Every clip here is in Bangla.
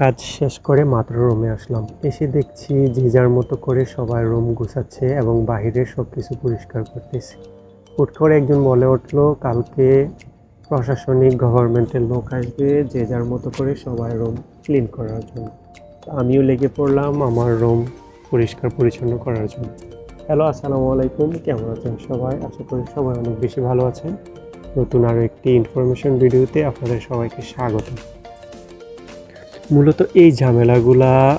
কাজ শেষ করে মাত্র রুমে আসলাম। এসে দেখছি যে যার মতো করে সবাই রুম গুছাচ্ছে এবং বাইরে সব কিছু পরিষ্কার করতেছে। হুট করে একজন বলে উঠল, কালকে প্রশাসনিক গভর্নমেন্টের লোক আসবে যে যার মতো করে সবাই রুম ক্লিন করার জন্য। আমিও লেগে পড়লাম আমার রুম পরিষ্কার পরিচ্ছন্ন করার জন্য। হ্যালো, আসসালামু আলাইকুম। কেমন আছেন সবাই? আশা করি সবাই অনেক বেশি ভালো আছেন। নতুন আরও একটি ইনফরমেশন ভিডিওতে আপনাদের সবাইকে স্বাগত মূলত এই ঝামেলাগুলা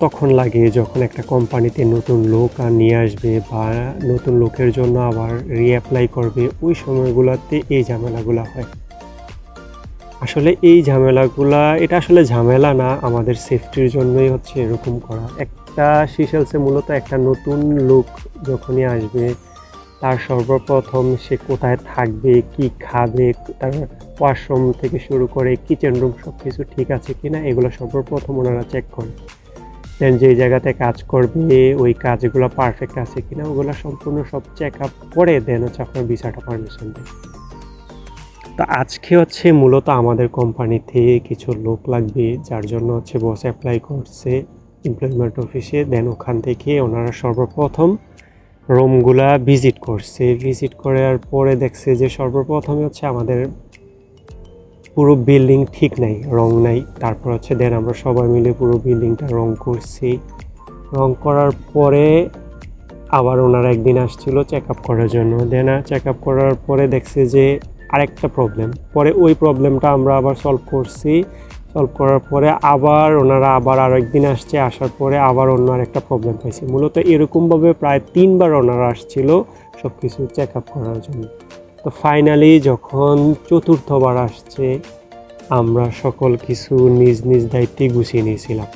তখন লাগে যখন একটা কোম্পানিতে নতুন লোক আর নিয়ে আসবে বা নতুন লোকের জন্য আবার রিঅ্যাপ্লাই করবে, ওই সময়গুলোতে এই ঝামেলাগুলো হয়। আসলে এই ঝামেলাগুলা, এটা আসলে ঝামেলা না, আমাদের সেফটির জন্যই হচ্ছে এরকম করা। একটা সিসেলসে মূলত একটা নতুন লোক যখনই আসবে তার সর্বপ্রথম সে কোথায় থাকবে, কি খাবে, তার ওয়াশরুম থেকে শুরু করে কিচেন রুম সব কিছু ঠিক আছে কিনা, এগুলো সর্বপ্রথম ওনারা চেক করে। দেন যে জায়গাতে কাজ করবে, ওই কাজগুলো পারফেক্ট আছে কিনা, ওগুলো সম্পূর্ণ সব চেক আপ করে দেন হচ্ছে আপনার ভিসাটা পারমিশন দেয়। তো আজকে হচ্ছে মূলত আমাদের কোম্পানিতে কিছু লোক লাগবে, যার জন্য হচ্ছে বস অ্যাপ্লাই করছে এমপ্লয়মেন্ট অফিসে দেন ওখান থেকে ওনারা সর্বপ্রথম রুমগুলা ভিজিট করছে। ভিজিট করার পরে দেখছে যে সর্বপ্রথমে হচ্ছে আমাদের পুরো বিল্ডিং ঠিক নাই, রং নাই। তারপর হচ্ছে দেন আমরা সবাই মিলে পুরো বিল্ডিংটা রং করছি। রং করার পরে আবার ওনারা একদিন আসছিল চেক আপ করার জন্য। দেন চেক আপ করার পরে দেখছে যে আরেকটা প্রবলেম। পরে ওই প্রবলেমটা আমরা আবার সলভ করছি। সলভ করার পরে আবার ওনারা আবার আর একদিন আসছে, আসার পরে আবার অন্য আরেকটা প্রবলেম পাইছে। মূলত এরকমভাবে প্রায় তিনবার ওনারা আসছিল সব কিছু চেক আপ করার জন্য। তো ফাইনালি যখন চতুর্থবার আসছে, আমরা সকল কিছু নিজ নিজ দায়িত্বে গুছিয়ে নিয়েছিলাম।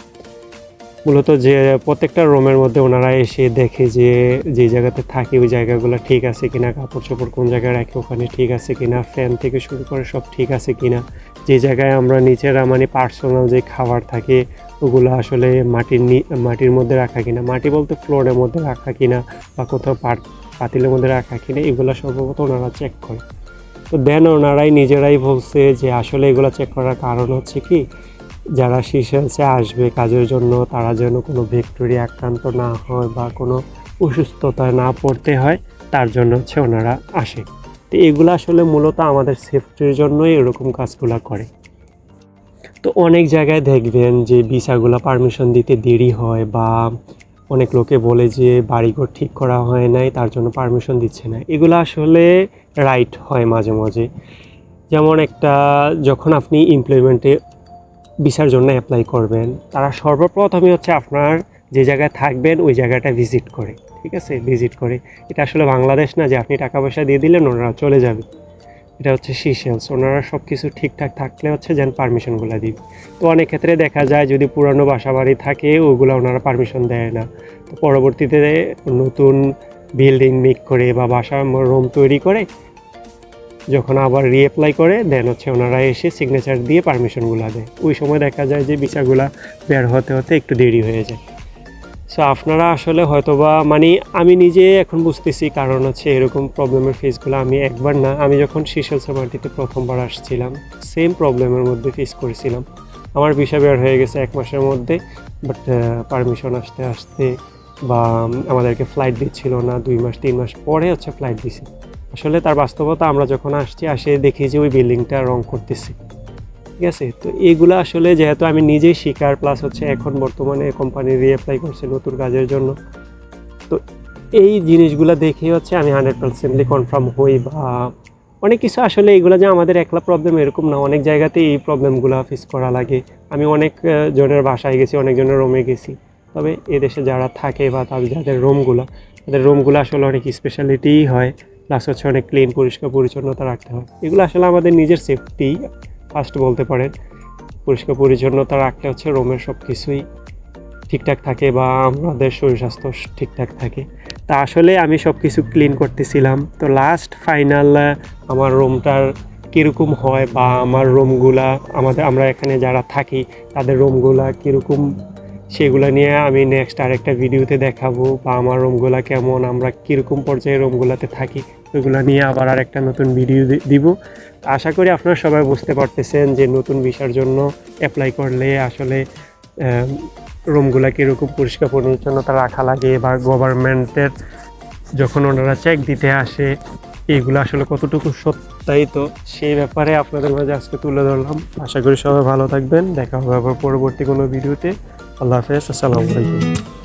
মূলত যে প্রত্যেকটা রুমের মধ্যে ওনারা এসে দেখে যে যে জায়গাতে থাকে, ওই জায়গাগুলো ঠিক আছে কিনা, কাপড় চোপড় কোন জায়গায় রাখে, ওখানে ঠিক আছে কিনা ফ্যান থেকে শুরু করে সব ঠিক আছে কিনা। যে জায়গায় আমরা নিচেরা মানে পার্সোনাল যে খাবার থাকে, ওগুলো আসলে মাটির মাটির মধ্যে রাখা কিনা, মাটি বলতে ফ্লোরের মধ্যে রাখা কিনা বা কোথাও পাতিলের মধ্যে রাখা কিনা, এগুলো সম্ভবত ওনারা চেক করে। তো দেন ওনারাই নিজেরাই বলছে যে, আসলে এগুলো চেক করার কারণ হচ্ছে কি যারা সিসেলসে আসবে, কাজের জন্য তারা যেন কোনো ভিক্টোরিয়া আক্রান্ত না হয় বা কোনো অসুস্থতায় না পড়তে হয়, তার জন্য হচ্ছে ওনারা আসে। তো এগুলো আসলে মূলত আমাদের সেফটির জন্যই এরকম কাজগুলো করে। তো অনেক জায়গায় দেখবেন যে ভিসাগুলো পারমিশন দিতে দেরি হয় বা অনেক লোকে বলে যে বাড়িঘর ঠিক করা হয় নাই, তার জন্য পারমিশন দিচ্ছে না। এগুলো আসলে রাইট হয় মাঝে মাঝে। যেমন একটা যখন আপনি এমপ্লয়মেন্টে ভিসার জন্য অ্যাপ্লাই করবেন। তারা সর্বপ্রথমে হচ্ছে আপনার যে জায়গায় থাকবেন, ওই জায়গাটা ভিজিট করে, ঠিক আছে? ভিজিট করে। এটা আসলে বাংলাদেশ না যে আপনি টাকা পয়সা দিয়ে দিলেন, ওনারা চলে যাবে। এটা হচ্ছে সিশেলস ওনারা সব কিছু ঠিকঠাক থাকলে হচ্ছে যেন পারমিশনগুলো দিবে। তো অনেক ক্ষেত্রে দেখা যায় যদি পুরানো বাসা বাড়ি থাকে, ওগুলো ওনারা পারমিশন দেয় না। তো পরবর্তীতে নতুন বিল্ডিং মেক করে বা বাসা রুম তৈরি করে যখন আবার রিঅ্যাপ্লাই করে দেন হচ্ছে ওনারা এসে সিগনেচার দিয়ে পারমিশনগুলো দেয়। ওই সময় দেখা যায় যে ভিসাগুলো বের হতে হতে একটু দেরি হয়ে যায়। সো আপনারা আসলে হয়তোবা মানে আমি নিজে এখন বুঝতেছি কারণ হচ্ছে এরকম প্রবলেমের ফেসগুলো আমি একবার না, আমি যখন শিশলসা মাটিতে প্রথমবার আসছিলাম সেম প্রবলেমের মধ্যে ফেস করেছিলাম। আমার ভিসা বের হয়ে গেছে এক মাসের মধ্যে বাট পারমিশন আসতে আসতে বা আমাদেরকে ফ্লাইট দিচ্ছিল না, দুই মাস, তিন মাস পরে হচ্ছে ফ্লাইট দিছে। আসলে তার বাস্তবতা আমরা যখন আসছি, আসে দেখি যে ওই বিল্ডিংটা রং করতেছি। ঠিক আছে? তো এগুলো আসলে যেহেতু আমি নিজেই শিকার প্লাস হচ্ছে এখন বর্তমানে কোম্পানি রিঅ্যাপ্লাই করছে নতুন কাজের জন্য। তো এই জিনিসগুলো দেখে হচ্ছে আমি হান্ড্রেড পার্সেন্টলি কনফার্ম হই বা অনেক কিছু আসলে এইগুলো যে আমাদের একলা প্রবলেম এরকম না। অনেক জায়গাতেই এই প্রবলেমগুলো ফেস করা লাগে। আমি অনেক জনের বাসায় গেছি, অনেক জনের রুমে গেছি। তবে এদেশে যারা থাকে বা তাদের যাদের রুমগুলো তাদের রুমগুলো আসলে অনেক স্পেশালিটিই হয়। প্লাস হচ্ছে অনেক ক্লিন পরিষ্কার, পরিচ্ছন্নতা রাখতে হয়। এগুলো আসলে আমাদের নিজের সেফটি ফার্স্ট বলতে পারেন। পরিষ্কার, পরিচ্ছন্নতা রাখলে হচ্ছে রুমের সব কিছুই ঠিকঠাক থাকে বা আমাদের শরীর স্বাস্থ্য ঠিকঠাক থাকে। তা আসলে আমি সব কিছু ক্লিন করতেছিলাম। তো লাস্ট ফাইনাল আমার রুমটার কীরকম হয় বা আমার রুমগুলা, আমাদের, আমরা এখানে যারা থাকি, তাদের রুমগুলা কীরকম? সেগুলো নিয়ে আমি নেক্সট আরেকটা ভিডিওতে দেখাবো বা আমার রুমগুলা কেমন, আমরা কীরকম পর্যায়ে রুমগুলাতে থাকি। ওইগুলো নিয়ে আবার আর একটা নতুন ভিডিও দিব। আশা করি আপনারা সবাই বুঝতে পারতেছেন যে নতুন ভিসার জন্য অ্যাপ্লাই করলে আসলে রুমগুলা কীরকম পরিষ্কার পরিচ্ছন্নতা রাখা লাগে বা গভর্নমেন্টের যখন ওনারা চেক দিতে আসে, এগুলো আসলে কতটুকু সত্যায়িত সেই ব্যাপারে আপনাদের মাঝে আজকে তুলে ধরলাম। আশা করি সবাই ভালো থাকবেন। দেখা হবে আবার পরবর্তী কোনো ভিডিওতে আল্লাহ হাফেজ, আসসালামু আলাইকুম।